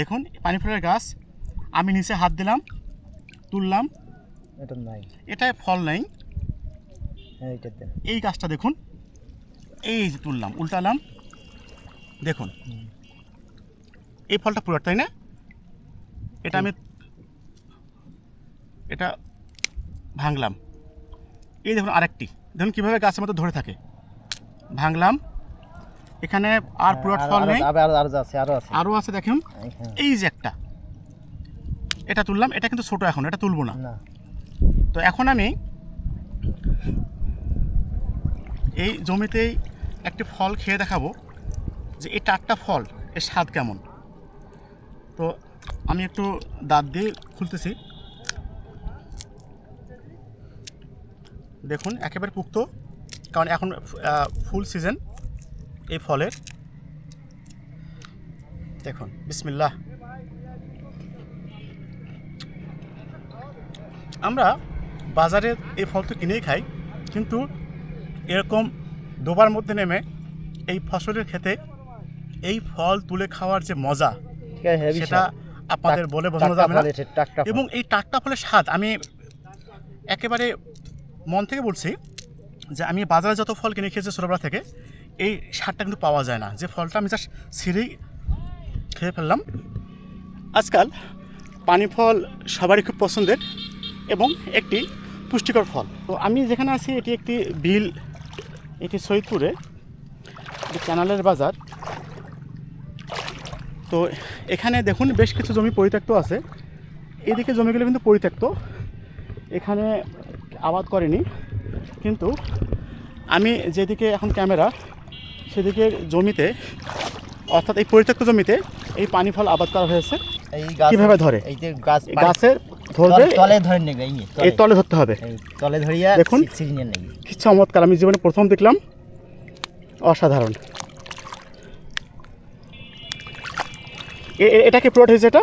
দেখুন পানি ফলের গাছ আমি নিচে হাত দিলাম তুললাম। এটা নাই। এটা ফল নেই। হ্যাঁ এই গাছটা দেখুন এই যে তুললাম উল্টালাম। দেখুন এই ফলটা পুরো তাই না? এটা আমি এটা ভাঙলাম। এই দেখুন আরেকটি। দেখুন কীভাবে গাছের মতো ধরে থাকে। ভাঙলাম এখানে আর পুরো ফল নেই। আরও আছে আরও আছে। আরও আছে দেখুন। হ্যাঁ। এই যে একটা। এটা তুললাম এটা কিন্তু ছোট এখন এটা তুলবো না। তো এখন আমি এই জমিতেই একটি ফল খেয়ে দেখাবো যে এই টাটকা ফল এর স্বাদ কেমন। তো আমি একটু দাঁত দিয়ে খুলতেছি। দেখুন একেবারে পুক্ত কারণ এখন ফুল সিজন। এই ফলের? দেখুন বিসমিল্লাহ। আমরা বাজারে এই ফল তো কিনেই খাই কিন্তু এরকম ডোবার মধ্যে নেমে এই ফসলের খেতে এই ফল তুলে খাওয়ার যে মজা হেভি সেটা আপনাদের বলে বোঝানো যাবে না। এবং এই টাটকা ফলের স্বাদ আমি একেবারে মন থেকে বলছি যে আমি বাজারে যত ফল কিনে খেয়েছি ছোটোবেলা থেকে এই সারটা কিন্তু পাওয়া যায় না। যে ফলটা আমি জাস্ট ছিঁড়েই খেয়ে ফেললাম। আজকাল পানি ফল সবারই খুব পছন্দের এবং একটি পুষ্টিকর ফল। তো আমি যেখানে আছি, এটি একটি বিল, এটি সৈয়দপুরে, এটি ক্যানালের বাজার। তো এখানে দেখুন বেশ কিছু জমি পরিত্যক্ত আছে। এদিকে জমিগুলো কিন্তু পরিত্যক্ত। এখানে আবাদ করেনি। কিন্তু আমি যেদিকে এখন ক্যামেরা সেদিকে জমিতে অর্থাৎ এই পরিত্যক্ত জমিতে এই পানি ফল আবাদ করা হয়েছে। এই গাছ কীভাবে ধরে? এই যে গাছ গাছের ধরবে? তলে- ধরে নেবে এই তলে। ধরতে হবে। তলে ধরিয়া দেখুন। কি চমৎকার আমি জীবনে প্রথম দেখলাম। অসাধারণ। এটা কি প্রোডাক্ট হয়েছে এটা?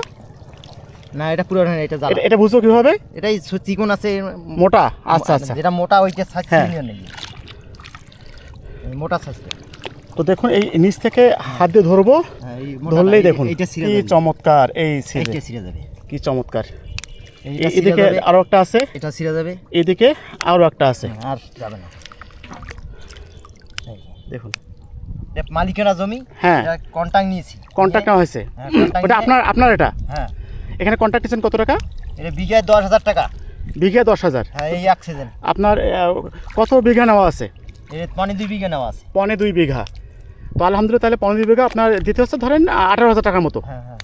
না এটা পুরো না এটা জ্বালা। এটা- বুঝছ কীভাবে? এটাই চিকন আছে মোটা আচ্ছা আচ্ছা। যেটা মোটা ওইটা সাইজ হ্যাঁ। মোটা সাইজ তো দেখুন এই নিচ থেকে হাত দিয়ে ধরবো। হ্যাঁ ধরলেই দেখুন কি চমৎকার এই ছিঁড়ে যাবে। কি চমৎকার। এদিকে যাবে। আরও একটা আছে। এটা ছিঁড়ে যাবে। এদিকে আরও একটা আছে। আর যাবে না। দেখুন। মালিকেরা জমি হ্যাঁ। কন্টাক্ট নিয়েছি। কন্ট্যাক্ট নেওয়া হয়েছে? হ্যাঁ, ওটা আপনার আপনার এটা? হ্যাঁ। এখানে কন্ট্যাক্ট দিচ্ছেন কত টাকা? এটা বিঘায় দশ হাজার টাকা। বিঘা দশ হাজার? হ্যাঁ এই এক সিজন আপনার কত বিঘা নেওয়া আছে? মানে দুই বিঘা নেওয়া আছে। পনে দুই বিঘা। তো আলহামদুলিল্লাহ তাহলে পনেরো বিঘা আপনার দিতে হচ্ছে ধরেন আঠারো হাজার টাকার মতো। হ্যাঁ হ্যাঁ।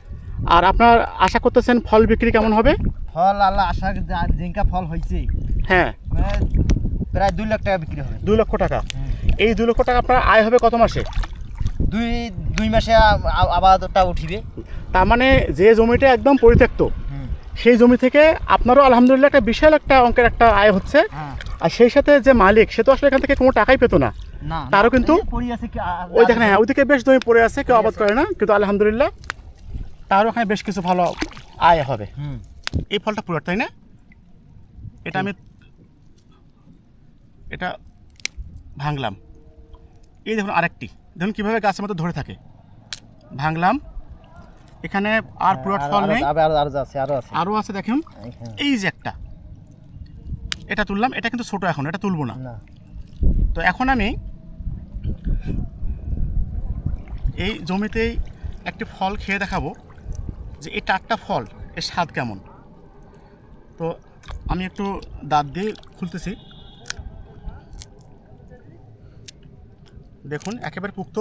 আর আপনার আশা করতেছেন ফল বিক্রি কেমন হবে? ফল আল্লাহ আশা জিঙ্কা ফল হয়েছে হ্যাঁ। মানে প্রায় দুই লাখ টাকা বিক্রি হবে। দুই লক্ষ টাকা। এই দুই লক্ষ টাকা আপনার আয় হবে কত মাসে? দুই দুই মাসে আবাদটা উঠিবে। তার মানে যে জমিটা একদম পরিত্যক্ত সেই জমি থেকে আপনারও আলহামদুলিল্লাহ একটা বিশাল একটা অঙ্কের একটা আয় হচ্ছে। হ্যাঁ। আর সেই সাথে যে মালিক সে তো আসলে এখান থেকে কোনো টাকাই পেতো না। তারও কিন্তু- এই ওই দেখেন হ্যাঁ ওইদিকে বেশ জমি পড়ে আছে কেউ আবাদ করে না কিন্তু আলহামদুলিল্লাহ তারও ওখানে বেশ কিছু ভালো আয় হবে। হুম। এই ফলটা পুরো তাই না? এটা আমি এটা ভাঙলাম। এই দেখুন আরেকটি দেখুন কীভাবে গাছের মতো ধরে থাকে। ভাঙলাম। এখানে আর পুরো ফল নেই। আরও আছে দেখুন। এই, হ্যাঁ। যে একটা এটা তুললাম এটা কিন্তু ছোট এখন এটা তুলবো না। তো এখন আমি এই জমিতেই একটি ফল খেয়ে দেখাবো যে এই টাটকা ফল, এর স্বাদ কেমন। তো আমি একটু দাঁত দিয়ে খুলতেছি। দেখুন, একেবারে পুক্ত,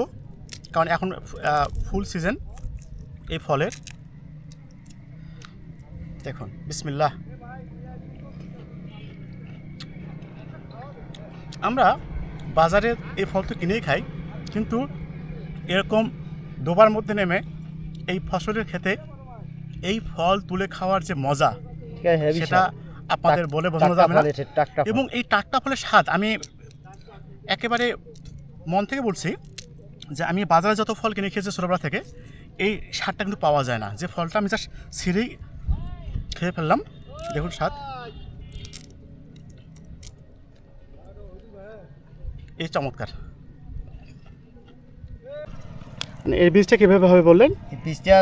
কারণ এখন ফুল সিজন এই ফলের। দেখুন, বিসমিল্লাহ। আমরা বাজারে এই ফল তো কিনেই খাই কিন্তু এরকম ডোবার মধ্যে নেমে এই ফসলের খেতে এই ফল তুলে খাওয়ার যে মজা সেটা আপনাদের বলে বোঝানো যাবে না। এবং এই টাটকা ফলের স্বাদ আমি একেবারে মন থেকে বলছি যে আমি বাজারে যত ফল কিনে খেয়েছি ছোটোবেলা থেকে এই স্বাদটা কিন্তু পাওয়া যায় না। যে ফলটা আমি জাস্ট ছিঁড়েই খেয়ে ফেললাম দেখুন স্বাদ। এই চমৎকার। এর বীজটা কীভাবে হবে বললেন? পিসটা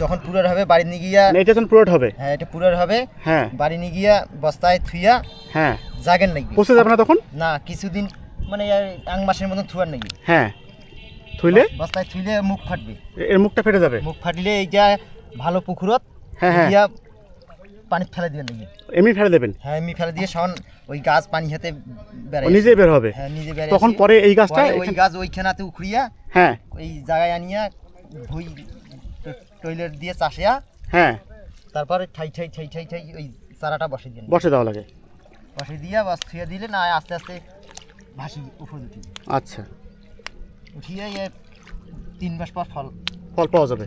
যখন পুরার হবে বাড়ি নিয়ে গিয়া মানে এটা যখন পুরোট হবে? হ্যাঁ এটা পুরার হবে। হ্যাঁ। বাড়ি নিয়ে গিয়া বস্তায় থুইয়া হ্যাঁ। জাগেন লাগবে। পচে যাবে না তখন? না কিছুদিন মানে এই আং মাসের মতন থুয়ার নাকি। হ্যাঁ। থইলে? বস্তায় থুইলে মুখ ফাটবে। এর মুখটা ফেটে যাবে? মুখ ফাটিলে এইটা ভালো পুকুরত হ্যাঁ, হ্যাঁ। পানি ফেলে দিবেন নাকি? এমনি ফেলে দেবেন? হ্যাঁ এমনি ফেলে দিয়ে সন ওই গাছ পানি হাতে বেড়াই ও নিজেই বের হবে? হ্যাঁ নিজে বেড়ে তখন পরে এই গাছটা ওই গাছ ওইখানাতে উখড়িয়া হ্যাঁ। ওই জায়গায় আনিয়া ভুই টয়লেট দিয়ে চাষিয়া হ্যাঁ। তারপরে ঠাই ঠাই ঠাই ঠাই ঠাই ওই চারাটা বসে দিয়ে বসে দেওয়া লাগে। বসে দিয়া বাস থুয়ে দিলে না আস্তে আস্তে ভাসি উপর উঠি আচ্ছা। উঠিয়ে তিন মাস পর ফল। ফল পাওয়া যাবে।